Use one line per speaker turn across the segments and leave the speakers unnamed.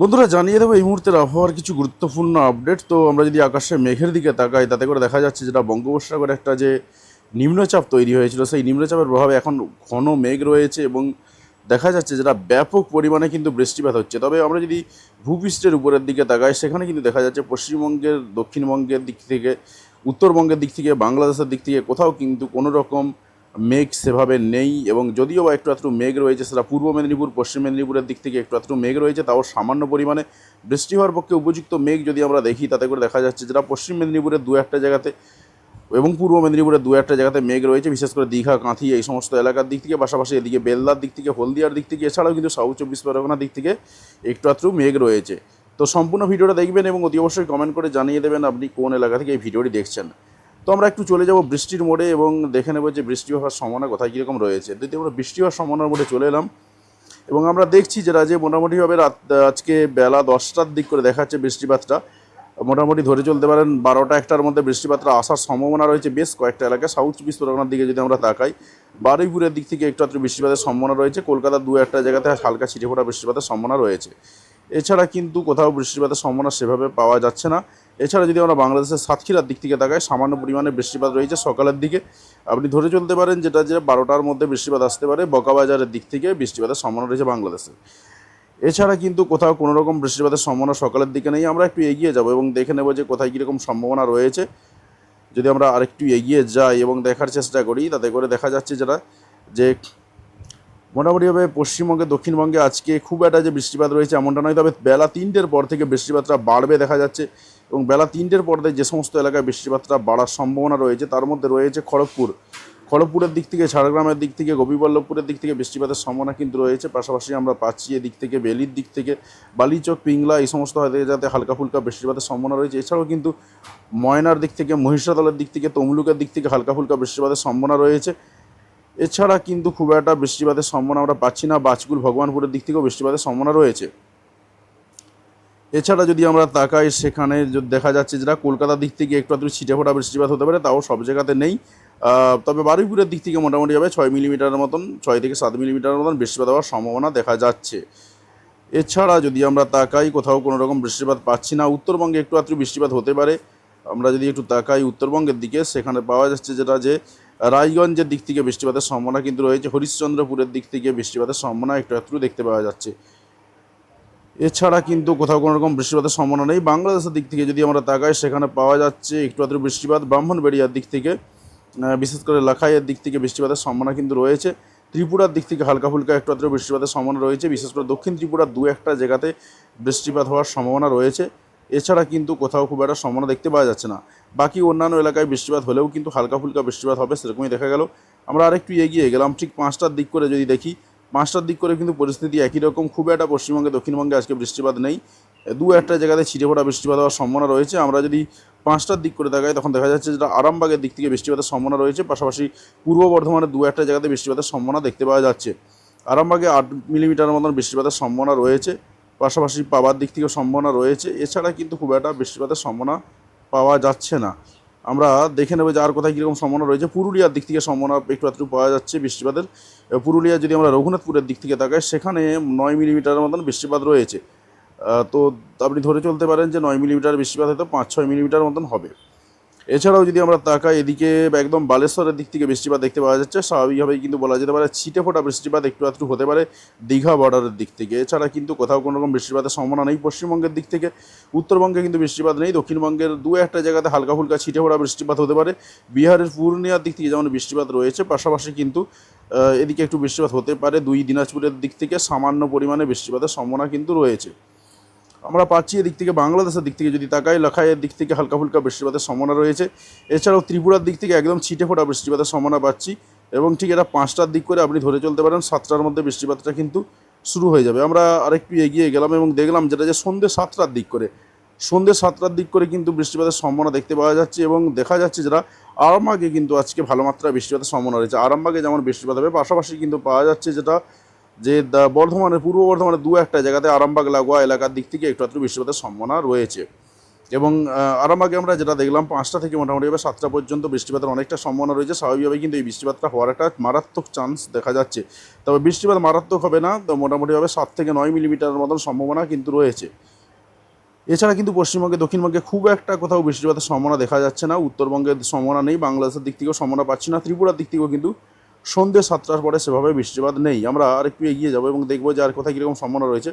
বন্ধুরা জানিয়ে দেবো এই মুহূর্তের আবহাওয়ার কিছু গুরুত্বপূর্ণ আপডেট তো আমরা যদি আকাশে মেঘের দিকে তাকাই তাতে করে দেখা যাচ্ছে যেটা বঙ্গোপসাগরে একটা যে নিম্নচাপ তৈরি হয়েছিল সেই নিম্নচাপের প্রভাবে এখন ঘন মেঘ রয়েছে এবং দেখা যাচ্ছে যেটা ব্যাপক পরিমাণে কিন্তু বৃষ্টিপাত হচ্ছে তবে আমরা যদি ভূপৃষ্ঠের উপরের দিকে তাকাই সেখানে কিন্তু দেখা যাচ্ছে পশ্চিমবঙ্গের দক্ষিণবঙ্গের দিক থেকে উত্তরবঙ্গের দিক থেকে বাংলাদেশের দিক থেকে কোথাও কিন্তু কোনো রকম মেঘ সেভাবে নেই এবং যদিও বা একটু আধটু মেঘ রয়েছে সেটা পূর্ব মেদিনীপুর পশ্চিম মেদিনীপুরের দিক থেকে একটু আধটু মেঘ রয়েছে তাও সামান্য পরিমাণে বৃষ্টি হওয়ার পক্ষে উপযুক্ত মেঘ যদি আমরা দেখি তাতে করে দেখা যাচ্ছে যেটা পশ্চিম মেদিনীপুরের দু একটা জায়গাতে এবং পূর্ব মেদিনীপুরের দু একটা জায়গাতে মেঘ রয়েছে বিশেষ করে দীঘা কাঁথি এই সমস্ত এলাকার দিক থেকে পাশাপাশি এদিকে বেলদার দিক থেকে হলদিয়ার দিক থেকে এছাড়াও কিন্তু সাউথ চব্বিশ পরগনার দিক থেকে একটু আধটু মেঘ রয়েছে তো সম্পূর্ণ ভিডিওটা দেখবেন এবং অতি অবশ্যই কমেন্ট করে জানিয়ে দেবেন আপনি কোন এলাকা থেকে এই ভিডিওটি দেখছেন তো আমরা একটু চলে যাব বৃষ্টির মোড়ে এবং দেখে নেব যে বৃষ্টি হওয়ার সম্ভাবনা কোথায় কীরকম রয়েছে দ্বিতীয় আমরা বৃষ্টি হওয়ার সম্ভাবনার মোড়ে চলে এলাম এবং আমরা দেখছি যেটা যে মোটামুটিভাবে রাত আজকে বেলা দশটার দিক করে দেখাচ্ছে বৃষ্টিপাতটা মোটামুটি ধরে চলতে পারেন বারোটা একটার মধ্যে বৃষ্টিপাতটা আসার সম্ভাবনা রয়েছে বেশ কয়েকটা এলাকায় সাউথ চব্বিশ পরগনার দিকে যদি আমরা তাকাই বারুইপুরের দিক থেকে একটু বৃষ্টিপাতের সম্ভাবনা রয়েছে কলকাতার দু একটা জায়গাতে হালকা ছিটে ফোটা বৃষ্টিপাতের সম্ভাবনা রয়েছে এছাড়া কিন্তু কোথাও বৃষ্টিপাতের সম্ভাবনা সেভাবে পাওয়া যাচ্ছে না এছাড়া যদি আমরা বাংলাদেশের সাতক্ষীরার দিক থেকে তাকাই সামান্য পরিমাণে বৃষ্টিপাত রয়েছে সকালের দিকে আপনি ধরে চলতে পারেন যেটা যে বারোটার মধ্যে বৃষ্টিপাত আসতে পারে বকাবাজারের দিক থেকে বৃষ্টিপাতের সম্ভাবনা রয়েছে বাংলাদেশে এছাড়া কিন্তু কোথাও কোনো রকম বৃষ্টিপাতের সম্ভাবনা সকালের দিকে নেই আমরা একটু এগিয়ে যাব এবং দেখে নেব যে কোথায় কীরকম সম্ভাবনা রয়েছে যদি আমরা আরেকটু এগিয়ে যাই এবং দেখার চেষ্টা করি তাতে করে দেখা যাচ্ছে যেটা যে মোটামুটিভাবে পশ্চিমবঙ্গে দক্ষিণবঙ্গে আজকে খুব একটা যে বৃষ্টিপাত রয়েছে এমনটা নয় তবে বেলা তিনটের পর থেকে বৃষ্টিপাতটা বাড়বে দেখা যাচ্ছে এবং বেলা তিনটের পর থেকে যে সমস্ত এলাকায় বৃষ্টিপাতটা বাড়ার সম্ভাবনা রয়েছে তার মধ্যে রয়েছে খড়গপুর খড়গপুরের দিক থেকে ঝাড়গ্রামের দিক থেকে গোপীবল্লভপুরের দিক থেকে বৃষ্টিপাতের সম্ভাবনা কিন্তু রয়েছে পাশাপাশি আমরা পাচ্ছি এদিক থেকে বেলির দিক থেকে বালিচক পিংলা এই সমস্ত হয়তো যাতে হালকা ফুলকা বৃষ্টিপাতের সম্ভাবনা রয়েছে এছাড়াও কিন্তু ময়নার দিক থেকে মহিষাদলের দিক থেকে তমলুকের দিক থেকে হালকা ফুলকা বৃষ্টিপাতের সম্ভাবনা রয়েছে এছাড়া কিন্তু খুব একটা বৃষ্টিপাতের সম্ভাবনা আমরা পাচ্ছি না বাজকুল ভগবানপুরের দিক থেকেও বৃষ্টিপাতের সম্ভাবনা রয়েছে এছাড়া যদি আমরা তাকাই সেখানে দেখা যাচ্ছে যেটা কলকাতার দিক থেকে একটু আধটু ছিটে ফোটা বৃষ্টিপাত হতে পারে তাও সব জায়গাতে নেই তবে বারুইপুরের দিক থেকে মোটামুটি যাবে ছয় মিলিমিটারের মতন ছয় থেকে সাত মিলিমিটারের মতন বৃষ্টিপাত হওয়ার সম্ভাবনা দেখা যাচ্ছে এছাড়া যদি আমরা তাকাই কোথাও কোনো রকম বৃষ্টিপাত পাচ্ছি না উত্তরবঙ্গে একটু আধটু বৃষ্টিপাত হতে পারে আমরা যদি একটু তাকাই উত্তরবঙ্গের দিকে সেখানে পাওয়া যাচ্ছে যেটা যে রায়গঞ্জের দিক থেকে বৃষ্টিপাতের সম্ভাবনা কিন্তু রয়েছে হরিশ্চন্দ্রপুরের দিক থেকে বৃষ্টিপাতের সম্ভাবনা একটু একটু দেখতে পাওয়া যাচ্ছে এছাড়া কিন্তু কোথাও কোনো রকম বৃষ্টিপাতের সম্ভাবনা নেই বাংলাদেশের দিক থেকে যদি আমরা তাকাই সেখানে পাওয়া যাচ্ছে একটু আধটু বৃষ্টিপাত ব্রাহ্মণবেড়িয়ার দিক থেকে বিশেষ করে লাখাইয়ের দিক থেকে বৃষ্টিপাতের সম্ভাবনা কিন্তু রয়েছে ত্রিপুরার দিক থেকে হালকা ফুলকা একটু আধটু বৃষ্টিপাতের সম্ভাবনা রয়েছে বিশেষ করে দক্ষিণ ত্রিপুরার দু একটা জায়গাতে বৃষ্টিপাত হওয়ার সম্ভাবনা রয়েছে এছাড়া কিন্তু কোথাও খুব একটা সম্ভাবনা দেখতে পাওয়া যাচ্ছে না বাকি অন্যান্য এলাকায় বৃষ্টিপাত হলেও কিন্তু হালকা ফুলকা বৃষ্টিপাত হবে সেরকমই দেখা গেল আমরা আরেকটু এগিয়ে গেলাম ঠিক পাঁচটার দিক করে যদি দেখি পাঁচটার দিক করে কিন্তু পরিস্থিতি একই রকম খুব একটা পশ্চিমবঙ্গে দক্ষিণবঙ্গে আজকে বৃষ্টিপাত নেই দু একটা জায়গাতে ছিটে ফোটা বৃষ্টিপাত হওয়ার সম্ভাবনা রয়েছে আমরা যদি পাঁচটার দিক করে দেখাই তখন দেখা যাচ্ছে যেটা আরামবাগের দিক থেকে বৃষ্টিপাতের সম্ভাবনা রয়েছে পাশাপাশি পূর্ব বর্ধমানের দু একটা জায়গাতে বৃষ্টিপাতের সম্ভাবনা দেখতে পাওয়া যাচ্ছে আরামবাগে আট মিলিমিটার মতন বৃষ্টিপাতের সম্ভাবনা রয়েছে পাশাপাশি পাওয়ার দিক থেকেও সম্ভাবনা রয়েছে এছাড়া কিন্তু খুব একটা বৃষ্টিপাতের সম্ভাবনা পাওয়া যাচ্ছে না আমরা দেখে নেবো যে আর কোথায় কীরকম সম্ভাবনা রয়েছে পুরুলিয়ার দিক থেকে সম্ভাবনা একটু আধটু পাওয়া যাচ্ছে বৃষ্টিপাতের পুরুলিয়া যদি আমরা রঘুনাথপুরের দিক থেকে তাকাই সেখানে নয় মিলিমিটারের মতন বৃষ্টিপাত রয়েছে তো আপনি ধরে চলতে পারেন যে নয় মিলিমিটার বৃষ্টিপাত হয়তো পাঁচ ছয় মিলিমিটার মতন হবে এছাড়াও যদি আমরা তাকাই এদিকে একদম বালেশ্বরের দিক থেকে বৃষ্টিপাত দেখতে পাওয়া যাচ্ছে স্বাভাবিকভাবেই কিন্তু বলা যেতে পারে ছিটে ফোটা বৃষ্টিপাত একটু আধটু হতে পারে দীঘা বর্ডারের দিক থেকে এছাড়া কিন্তু কোথাও কোনো রকম বৃষ্টিপাতের সম্ভাবনা নেই পশ্চিমবঙ্গের দিক থেকে উত্তরবঙ্গে কিন্তু বৃষ্টিপাত নেই দক্ষিণবঙ্গের দু একটা জায়গাতে হালকা ফুলকা ছিটে ফোটা বৃষ্টিপাত হতে পারে বিহারের পূর্ণিয়ার দিক থেকে যেমন বৃষ্টিপাত রয়েছে পাশাপাশি কিন্তু এদিকে একটু বৃষ্টিপাত হতে পারে দুই দিনাজপুরের দিক থেকে সামান্য পরিমাণে বৃষ্টিপাতের সম্ভাবনা কিন্তু রয়েছে আমরা পাচ্ছি এদিক থেকে বাংলাদেশের দিক থেকে যদি তাকাই লেখায় এর দিক থেকে হালকা ফুলকা বৃষ্টিপাতের সম্ভাবনা রয়েছে এছাড়াও ত্রিপুরার দিক থেকে একদম ছিটে ফোটা বৃষ্টিপাতের সম্ভাবনা পাচ্ছি এবং ঠিক এটা পাঁচটার দিক করে আপনি ধরে চলতে পারেন সাতটার মধ্যে বৃষ্টিপাতটা কিন্তু শুরু হয়ে যাবে আমরা আরেকটু এগিয়ে গেলাম এবং দেখলাম যেটা যে সন্ধ্যে সাতটার দিক করে সন্ধ্যে সাতটার দিক করে কিন্তু বৃষ্টিপাতের সম্ভাবনা দেখতে পাওয়া যাচ্ছে এবং দেখা যাচ্ছে যারা আরামবাগে কিন্তু আজকে ভালো মাত্রায় বৃষ্টিপাতের সম্ভাবনা রয়েছে আরামবাগে যেমন বৃষ্টিপাত হবে পাশাপাশি কিন্তু পাওয়া যাচ্ছে যেটা যে বর্ধমানের পূর্ব বর্ধমানের দু একটা জায়গাতে আরামবাগ লাগোয়া এলাকার দিক থেকে একটু আত্র বৃষ্টিপাতের সম্ভাবনা রয়েছে এবং আরামবাগে আমরা যেটা দেখলাম পাঁচটা থেকে মোটামুটি এবার সাতটা পর্যন্ত বৃষ্টিপাতের অনেকটা সম্ভাবনা রয়েছে স্বাভাবিকভাবে কিন্তু এই বৃষ্টিপাতটা হওয়ার একটা মারাত্মক চান্স দেখা যাচ্ছে তবে বৃষ্টিপাত মারাত্মক হবে না তো মোটামুটিভাবে সাত থেকে নয় মিলিমিটারের মতন সম্ভাবনা কিন্তু রয়েছে এছাড়া কিন্তু পশ্চিমবঙ্গে দক্ষিণবঙ্গে খুব একটা কোথাও বৃষ্টিপাতের সম্ভাবনা দেখা যাচ্ছে না উত্তরবঙ্গের সম্ভাবনা নেই বাংলাদেশের দিক থেকেও সম্ভাবনা পাচ্ছি না ত্রিপুরার দিক থেকেও কিন্তু সন্ধ্যে সাতটার পরে সেভাবে বৃষ্টিপাত নেই আমরা আর একটু এগিয়ে যাবো এবং দেখবো যে আর কোথায় কীরকম সম্ভাবনা রয়েছে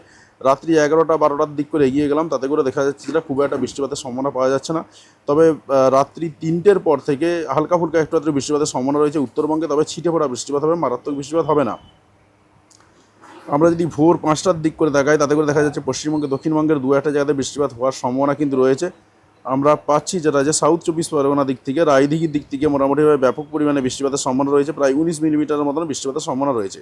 রাত্রি এগারোটা বারোটার দিক করে এগিয়ে গেলাম তাতে করে দেখা যাচ্ছে যেটা খুব একটা বৃষ্টিপাতের সম্ভাবনা পাওয়া যাচ্ছে না তবে রাত্রি তিনটের পর থেকে হালকা ফুলকা একটু রাত্রে বৃষ্টিপাতের সম্ভাবনা রয়েছে উত্তরবঙ্গে তবে ছিটে পড়া বৃষ্টিপাত হবে মারাত্মক বৃষ্টিপাত হবে না আমরা যদি ভোর পাঁচটার দিক করে দেখাই তাতে করে দেখা যাচ্ছে পশ্চিমবঙ্গে দক্ষিণবঙ্গের দু একটা জায়গাতে বৃষ্টিপাত হওয়ার সম্ভাবনা কিন্তু রয়েছে আমরা পাচ্ছি যেটা যে সাউথ চব্বিশ পরগনা দিক থেকে রায়দিঘির দিক থেকে মোটামুটিভাবে ব্যাপক পরিমাণে বৃষ্টিপাতের সম্ভাবনা রয়েছে প্রায় উনিশ মিলিমিটারের মতন বৃষ্টিপাতের সম্ভাবনা রয়েছে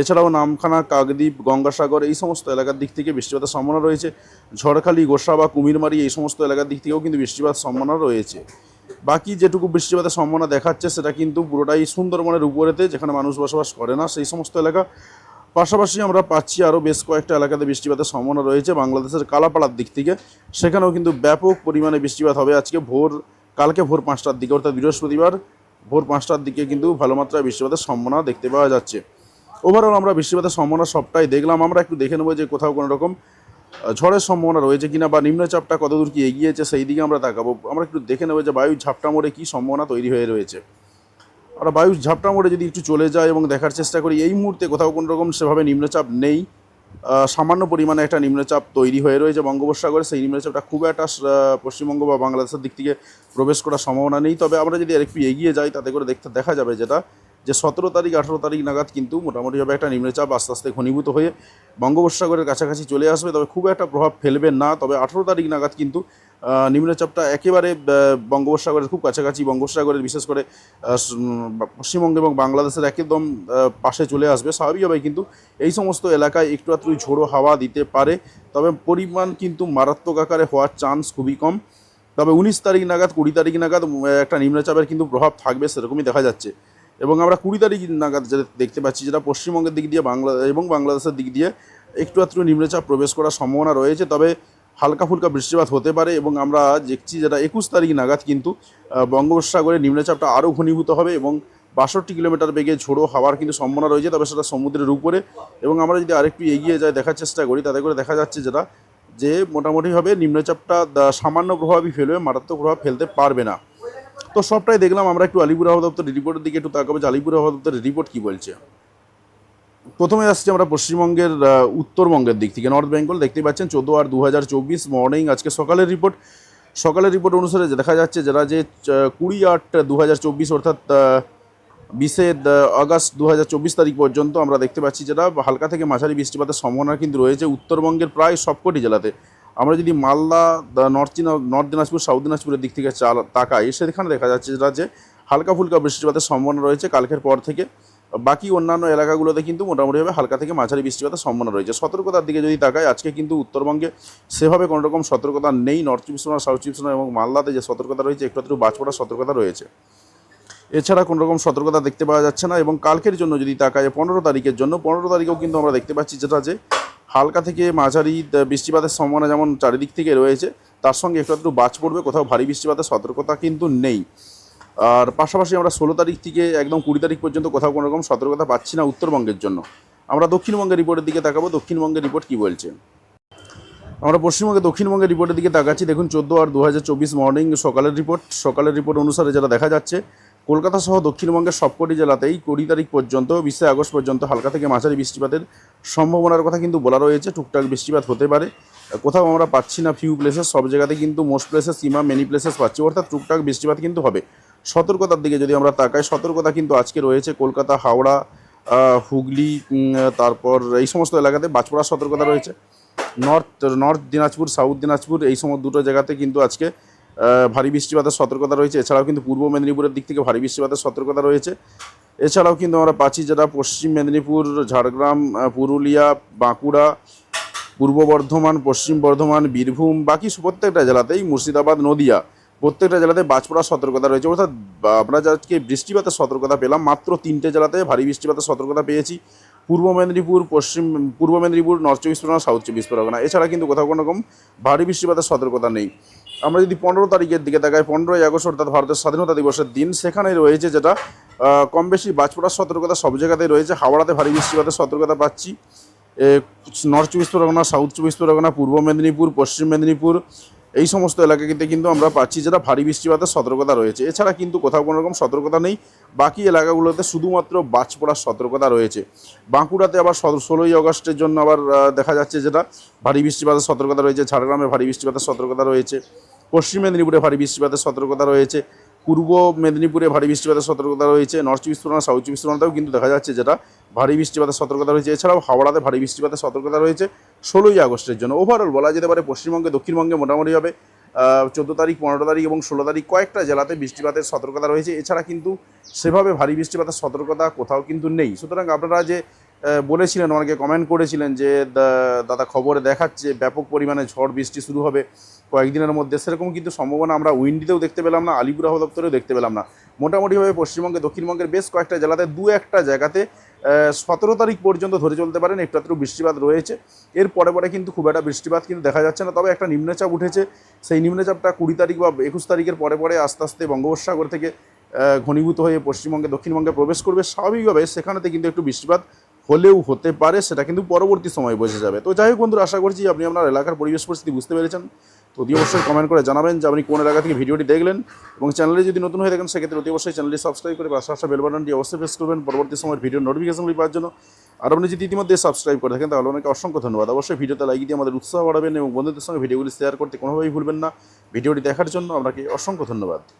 এছাড়াও নামখানা কাকদ্বীপ গঙ্গাসাগর এই সমস্ত এলাকার দিক থেকে বৃষ্টিপাতের সম্ভাবনা রয়েছে ঝড়খালি গোসা বা কুমিরমারি এই সমস্ত এলাকার দিক থেকেও কিন্তু বৃষ্টিপাত সম্ভাবনা রয়েছে বাকি যেটুকু বৃষ্টিপাতের সম্ভাবনা দেখাচ্ছে সেটা কিন্তু পুরোটাই সুন্দরবনের উপরেতে যেখানে মানুষ বসবাস করে না সেই সমস্ত এলাকা পাশাপাশি আমরা পাচ্ছি আরও বেশ কয়েকটা এলাকাতে বৃষ্টিপাতের সম্ভাবনা রয়েছে বাংলাদেশের কালাপাড়ার দিক থেকে সেখানেও কিন্তু ব্যাপক পরিমাণে বৃষ্টিপাত হবে আজকে ভোর কালকে ভোর পাঁচটার দিকে অর্থাৎ বৃহস্পতিবার ভোর পাঁচটার দিকে কিন্তু ভালো মাত্রায় বৃষ্টিপাতের সম্ভাবনা দেখতে পাওয়া যাচ্ছে ওভারঅল আমরা বৃষ্টিপাতের সম্ভাবনা সবটাই দেখলাম আমরা একটু দেখে নেবো যে কোথাও কোনো রকম ঝড়ের সম্ভাবনা রয়েছে কিনা বা নিম্নচাপটা কতদূর কি এগিয়েছে সেই দিকে আমরা তাকাবো আমরা একটু দেখে নেবো যে বায়ু ঝাপটা মোড়ে কী সম্ভাবনা তৈরি হয়ে রয়েছে আমরা বায়ু ঝাপটা মোড়ে যদি একটু চলে যায় এবং দেখার চেষ্টা করি এই মুহূর্তে কোথাও কোনো রকম সেভাবে নিম্নচাপ নেই সামান্য পরিমাণে একটা নিম্নচাপ তৈরি হয়ে রয়েছে বঙ্গোপসাগরে সেই নিম্নচাপটা খুব একটা পশ্চিমবঙ্গ বা বাংলাদেশের দিক থেকে প্রবেশ করার সম্ভাবনা নেই তবে আমরা যদি আরেকটু একটু এগিয়ে যাই তাতে করে দেখতে দেখা যাবে যেটা যে সতেরো তারিখ আঠেরো তারিখ নাগাদ কিন্তু মোটামুটিভাবে একটা নিম্নচাপ আস্তে আস্তে ঘনীভূত হয়ে বঙ্গোপসাগরের কাছাকাছি চলে আসবে তবে খুব একটা প্রভাব ফেলবে না তবে আঠেরো তারিখ নাগাদ কিন্তু নিম্নচাপটা একেবারে বঙ্গোপসাগরের খুব কাছাকাছি বঙ্গোপসাগরের বিশেষ করে পশ্চিমবঙ্গ এবং বাংলাদেশের একদম পাশে চলে আসবে স্বাভাবিকভাবেই কিন্তু এই সমস্ত এলাকায় একটু আত্রুই ঝোড়ো হাওয়া দিতে পারে তবে পরিমাণ কিন্তু মারাত্মক আকারে হওয়ার চান্স খুবই কম তবে উনিশ তারিখ নাগাদ কুড়ি তারিখ নাগাদ একটা নিম্নচাপের কিন্তু প্রভাব থাকবে সেরকমই দেখা যাচ্ছে এবং আমরা কুড়ি তারিখ নাগাদ যেটা দেখতে পাচ্ছি যেটা পশ্চিমবঙ্গের দিক দিয়ে বাংলা এবং বাংলাদেশের দিক দিয়ে একটু আত্র নিম্নচাপ প্রবেশ করার সম্ভাবনা রয়েছে তবে হালকা ফুলকা বৃষ্টিপাত হতে পারে এবং আমরা দেখছি যেটা একুশ তারিখ নাগাদ কিন্তু বঙ্গোপসাগরে নিম্নচাপটা আরও ঘনীভূত হবে এবং বাষট্টি কিলোমিটার বেগে ঝোড়ো হওয়ার কিন্তু সম্ভাবনা রয়েছে তবে সেটা সমুদ্রের উপরে এবং আমরা যদি আরেকটু এগিয়ে যাই দেখার চেষ্টা করি তাতে করে দেখা যাচ্ছে যেটা যে মোটামুটিভাবে নিম্নচাপটা সামান্য প্রভাবই ফেলবে মারাত্মক প্রভাব ফেলতে পারবে না তো সবটাই দেখলাম আমরা একটু আলিপুর হাওয়া দপ্তরের রিপোর্টের দিকে একটু তাকাবো যে আলিপুর হাওয়া দপ্তরের রিপোর্ট কী বলছে প্রথমে আসছি আমরা পশ্চিমবঙ্গের উত্তরবঙ্গের দিক থেকে নর্থ বেঙ্গল দেখতে পাচ্ছেন চোদ্দো আর দু মর্নিং আজকে সকালের রিপোর্ট সকালের রিপোর্ট অনুসারে দেখা যাচ্ছে যারা যে কুড়ি আট দু অর্থাৎ বিশে আগস্ট দু তারিখ পর্যন্ত আমরা দেখতে পাচ্ছি যেটা হালকা থেকে মাঝারি বৃষ্টিপাতের সম্ভাবনা কিন্তু রয়েছে উত্তরবঙ্গের প্রায় সবকটি জেলাতে আমরা যদি Malda north north Dinajpur south দিনাজপুরের দিক থেকে তাকাই সেখানে দেখা যাচ্ছে যেটা যে হালকা ফুলকা বৃষ্টিপাতের সম্ভাবনা রয়েছে কালকের পর থেকে বাকি অন্যান্য এলাকাগুলোতে কিন্তু মোটামুটিভাবে হালকা থেকে মাঝারি বৃষ্টিপাতের সম্ভাবনা রয়েছে সতর্কতার দিকে যদি তাকায় আজকে কিন্তু উত্তরবঙ্গে সেভাবে কোনো রকম সতর্কতা নেই নর্থ চব্বিশ পরগনা সাউথ চব্বিশ পরগনা এবং মালদাতে যে সতর্কতা রয়েছে একটু একটু বাজপড়ার সতর্কতা রয়েছে এছাড়া কোনো রকম সতর্কতা দেখতে পাওয়া যাচ্ছে না এবং কালকের জন্য যদি তাকায় পনেরো তারিখের জন্য পনেরো তারিখেও কিন্তু আমরা দেখতে পাচ্ছি যেটা যে হালকা থেকে মাঝারি বৃষ্টিপাতের সম্ভাবনা যেমন চারিদিক থেকে রয়েছে তার সঙ্গে একটু একটু বাজ পড়বে কোথাও ভারী বৃষ্টিপাতের সতর্কতা কিন্তু নেই আর পাশাপাশি আমরা ষোলো তারিখ থেকে একদম কুড়ি তারিখ পর্যন্ত কোথাও কোনো রকম সতর্কতা পাচ্ছি না উত্তরবঙ্গের জন্য আমরা দক্ষিণবঙ্গের রিপোর্টের দিকে তাকাবো দক্ষিণবঙ্গের রিপোর্ট কী বলছে আমরা পশ্চিমবঙ্গে দক্ষিণবঙ্গের রিপোর্টের দিকে তাকাচ্ছি দেখুন চোদ্দো আর দু হাজার চব্বিশ মর্নিং সকালের রিপোর্ট সকালের রিপোর্ট অনুসারে যেটা দেখা যাচ্ছে কলকাতা সহ দক্ষিণবঙ্গের সবকটি জেলাতেই কুড়ি তারিখ পর্যন্ত বিশে আগস্ট পর্যন্ত হালকা থেকে মাঝারি বৃষ্টিপাতের সম্ভাবনার কথা কিন্তু বলা রয়েছে টুকটাক বৃষ্টিপাত হতে পারে কোথাও আমরা পাচ্ছি না ফিউ প্লেসেস সব জায়গাতে কিন্তু মোস্ট প্লেসেস কিংবা মেনি প্লেসেস পাচ্ছি অর্থাৎ টুকটাক বৃষ্টিপাত কিন্তু হবে সতর্কতার দিকে যদি আমরা তাকাই সতর্কতা কিন্তু আজকে রয়েছে কলকাতা হাওড়া হুগলি তারপর এই সমস্ত এলাকাতে বাঁচপড়ার সতর্কতা রয়েছে north north Dinajpur south Dinajpur এই সমস্ত দুটো জায়গাতে কিন্তু আজকে ভারী বৃষ্টিপাতের সতর্কতা রয়েছে এছাড়াও কিন্তু পূর্ব মেদিনীপুরের দিক থেকে ভারী বৃষ্টিপাতের সতর্কতা রয়েছে এছাড়াও কিন্তু আমরা পাচ্ছি যারা পশ্চিম মেদিনীপুর ঝাড়গ্রাম পুরুলিয়া বাঁকুড়া পূর্ব বর্ধমান পশ্চিম বর্ধমান বীরভূম বাকি প্রত্যেকটা জেলাতেই মুর্শিদাবাদ নদিয়া প্রত্যেকটা জেলাতে বাজ পড়ার সতর্কতা রয়েছে অর্থাৎ আমরা আজকে বৃষ্টিপাতের সতর্কতা পেলাম মাত্র তিনটে জেলাতে ভারী বৃষ্টিপাতের সতর্কতা পেয়েছি পূর্ব মেদিনীপুর পশ্চিম পূর্ব মেদিনীপুর নর্থ চব্বিশ পরগনা সাউথ চব্বিশ পরগনা এছাড়া কিন্তু কোথাও কোনো রকম ভারী বৃষ্টিপাতের সতর্কতা নেই আমরা যদি পনেরো তারিখের দিকে তাকাই পনেরোই আগস্ট অর্থাৎ ভারতের স্বাধীনতা দিবসের দিন সেখানে রয়েছে যেটা কম বেশি বাজ পড়ার সতর্কতা সব জায়গাতেই রয়েছে হাওড়াতে ভারী বৃষ্টিপাতের সতর্কতা পাচ্ছি নর্থ চব্বিশ পরগনা সাউথ চব্বিশ পরগনা পূর্ব মেদিনীপুর পশ্চিম মেদিনীপুর এই সমস্ত এলাকাতে কিন্তু আমরা পাচ্ছি যেটা ভারী বৃষ্টিপাতের সতর্কতা রয়েছে এছাড়া কিন্তু কোথাও কোনো রকম সতর্কতা নেই বাকি এলাকাগুলোতে শুধুমাত্র বাজ পড়ার সতর্কতা রয়েছে বাঁকুড়াতে আবার ষোলোই অগস্টের জন্য আবার দেখা যাচ্ছে যেটা ভারী বৃষ্টিপাতের সতর্কতা রয়েছে ঝাড়গ্রামে ভারী বৃষ্টিপাতের সতর্কতা রয়েছে পশ্চিম মেদিনীপুরে ভারী বৃষ্টিপাতের সতর্কতা রয়েছে পূর্ব মেদিনীপুরে ভারী বৃষ্টিপাতের সতর্কতা রয়েছে নর্থ চব্বিশ পরগনা সাউথ চব্বিশ পরগনাতেও কিন্তু দেখা যাচ্ছে যেটা ভারী বৃষ্টিপাতের সতর্কতা রয়েছে এছাড়াও হাওড়াতে ভারী বৃষ্টিপাতের সতর্কতা রয়েছে ষোলোই আগস্টের জন্য ওভারঅল বলা যেতে পারে পশ্চিমবঙ্গে দক্ষিণবঙ্গে মোটামুটিভাবে চোদ্দো তারিখ পনেরো তারিখ এবং ষোলো তারিখ কয়েকটা জেলাতে বৃষ্টিপাতের সতর্কতা রয়েছে এছাড়া কিন্তু সেভাবে ভারী বৃষ্টিপাতের সতর্কতা কোথাও কিন্তু নেই সুতরাং আপনারা যে বলেছিলেন আমাকে কমেন্ট করেছিলেন যে দাদা খবরে দেখাচ্ছে ব্যাপক পরিমাণে ঝড় বৃষ্টি শুরু হবে কয়েকদিনের মধ্যে সেরকম কিন্তু সম্ভাবনা আমরা উইন্ডিতেও দেখতে পেলাম না আলিপুর আহ দপ্তরেও দেখতে পেলাম না মোটামুটিভাবে পশ্চিমবঙ্গে দক্ষিণবঙ্গের বেশ কয়েকটা জেলাতে দু একটা জায়গাতে সতেরো তারিখ পর্যন্ত ধরে চলতে পারেন একটু একটু বৃষ্টিপাত রয়েছে এর পরে পরে কিন্তু খুব একটা বৃষ্টিপাত কিন্তু দেখা যাচ্ছে না তবে একটা নিম্নচাপ উঠেছে সেই নিম্নচাপটা কুড়ি তারিখ বা একুশ তারিখের পরে পরে আস্তে আস্তে বঙ্গোপসাগর থেকে ঘনীভূত হয়ে পশ্চিমবঙ্গে দক্ষিণবঙ্গে প্রবেশ করবে স্বাভাবিকভাবে সেখানেতে কিন্তু একটু বৃষ্টিপাত হলেও হতে পারে সেটা কিন্তু পরবর্তী সময় বোঝা যাবে তো যাই হোক বন্ধুরা আশা করছি আপনি আপনার এলাকার পরিবেশ পরিস্থিতি বুঝতে পেরেছেন তো অতি অবশ্যই কমেন্ট করে জানাবেন যে আপনি কোন এলাকা থেকে ভিডিওটি দেখলেন এবং চ্যানেলে যদি নতুন হয়ে থাকেন সেক্ষেত্রে অতি অবশ্যই চ্যানেলটি সাবস্ক্রাইব করে পাশে আসা বেল বাটনটি অবশ্যই প্রেস করবেন পরবর্তী সময়ের ভিডিও নোটিফিকেশনগুলি পাওয়ার জন্য আর আপনি যদি ইতিমধ্যে সাবস্ক্রাইব করে থাকেন তাহলে অনেক অসংখ্য ধন্যবাদ অবশ্যই ভিডিওতে লাইক দিয়ে আমাদের উৎসাহ বাড়াবেন এবং বন্ধুদের সঙ্গে ভিডিওগুলি শেয়ার করতে কোনোভাবেই ভুলবেন না ভিডিওটি দেখার জন্য আপনাকে অসংখ্য ধন্যবাদ